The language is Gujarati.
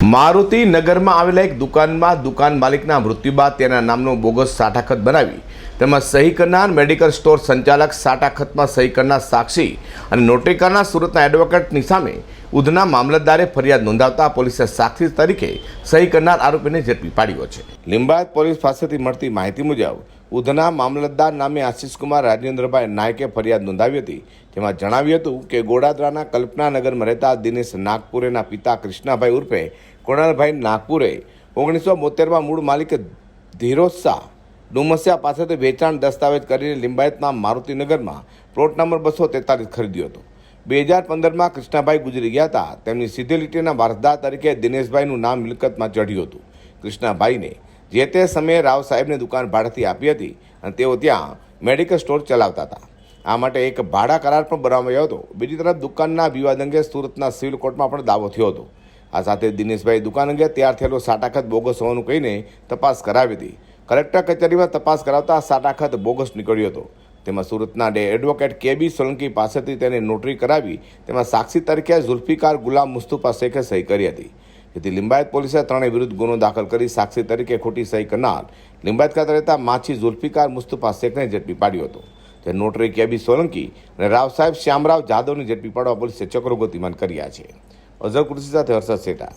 મારુતિ નગરમાં આવેલા એક દુકાનમાં દુકાન માલિકના મૃત્યુ બાદ તેના નામનું બોગસ સાટાખત બનાવી તેમાં સહી કરનાર મેડિકલ સ્ટોર સંચાલક સાટાખતમાં સહી કરનાર સાક્ષી અને નોટરી કરનાર સુરતના એડવોકેટની સામે ઉધના મામલતદારે ફરિયાદ નોંધાવતા પોલીસે સાક્ષી તરીકે સહી કરનાર આરોપીને ઝડપી પાડ્યો છે. લિંબાયત પોલીસ પાસેથી મળતી માહિતી મુજબ ઉધના મામલતદાર નામે આશિષકુમાર રાજેન્દ્રભાઈ નાયકે ફરિયાદ નોંધાવી હતી. જેમાં જણાવ્યું હતું કે ગોડાદરાના કલ્પનાનગરમાં રહેતા દિનેશ નાગપુરેના પિતા કૃષ્ણાભાઈ ઉર્ફે કુણાલભાઈ નાગપુરે ઓગણીસો બોતેરમાં મૂળ માલિક ધીરોજ શાહ ડુમસિયા પાસેથી વેચાણ દસ્તાવેજ કરીને લિંબાયતના મારુતિનગરમાં પ્લોટ નંબર બસો તેતાલીસ ખરીદ્યો હતો. બે હજાર પંદરમાં કૃષ્ણાભાઈ ગુજરી ગયા હતા. તેમની સીધી લીટીના વારસદાર તરીકે દિનેશભાઈનું નામ મિલકતમાં ચઢ્યું હતું. કૃષ્ણાભાઈને જે તે સમયે રાવ સાહેબને દુકાન ભાડેથી આપી હતી અને તેઓ ત્યાં મેડિકલ સ્ટોર ચલાવતા હતા. આ માટે એક ભાડા કરાર પણ બનાવાયો હતો. બીજી તરફ દુકાનના વિવાદ અંગે સુરતના સિવિલ કોર્ટમાં પણ દાવો થયો હતો. આ સાથે દિનેશભાઈ દુકાન અંગે તૈયાર થયેલો સાટાખત બોગસ હોવાનું કહીને તપાસ કરાવી હતી. કલેક્ટર કચેરીમાં તપાસ કરાવતા સાટાખત બોગસ નીકળ્યો હતો. તેમાં સુરતના ડે એડવોકેટ કે બી સોલંકી પાસેથી તેને નોટરી કરાવી તેમાં સાક્ષી તરીકે ઝુલ્ફિકાર ગુલામ મુસ્તુફા શેખે સહી કરી હતી. જેથી લિંબાયત પોલીસે ત્રણેય વિરુદ્ધ ગુનો દાખલ કરી સાક્ષી તરીકે ખોટી સહી કરનાર લિંબાયત ખાતે રહેતા માછી ઝુલ્ફિકાર મુસ્તુફા શેખને ઝડપી પાડ્યો હતો. તે નોટરી કેબી સોલંકી અને રાવ સાહેબ શ્યામરાવ જાદવની ઝડપી પાડવા પોલીસે ચક્રો ગતિમાન કર્યા છે. અઝર કૃષિ સાથે હર્ષદ શેઠા.